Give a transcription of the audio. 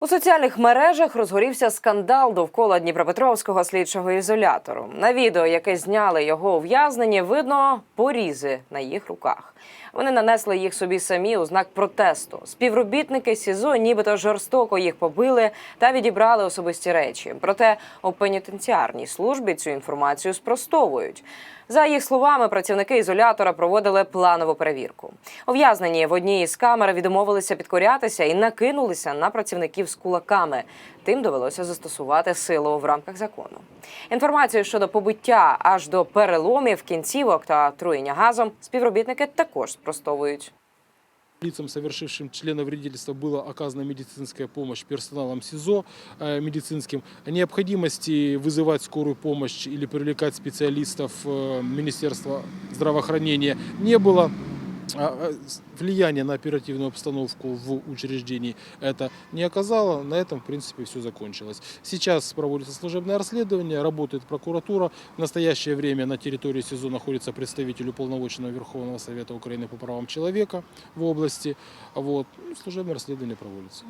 У соціальних мережах розгорівся скандал довкола Дніпропетровського слідчого ізолятору. На відео, яке зняли його ув'язнені, видно порізи на їх руках. Вони нанесли їх собі самі у знак протесту. Співробітники СІЗО нібито жорстоко їх побили та відібрали особисті речі. Проте у пенітенціарній службі цю інформацію спростовують. За їх словами, працівники ізолятора проводили планову перевірку. Ув'язнені в одній із камер відмовилися підкорятися і накинулися на працівників з кулаками. Тим довелося застосувати силу в рамках закону. Інформацію щодо побиття аж до переломів кінцівок та труєння газом співробітники також спростовують. Лицам, совершившим членовредительство, была оказана медицинская помощь персоналом СИЗО э, медицинским. Необходимости вызывать скорую помощь или привлекать специалистов э, Министерства здравоохранения не было. А, а, с- Влияние на оперативную обстановку в учреждении это не оказало. На этом, в принципе, все закончилось. Сейчас проводится служебное расследование, работает прокуратура. В настоящее время на территории СИЗО находится представитель уполномоченного Верховного Совета Украины по правам человека в области. Вот. Ну, Служебное расследование проводится.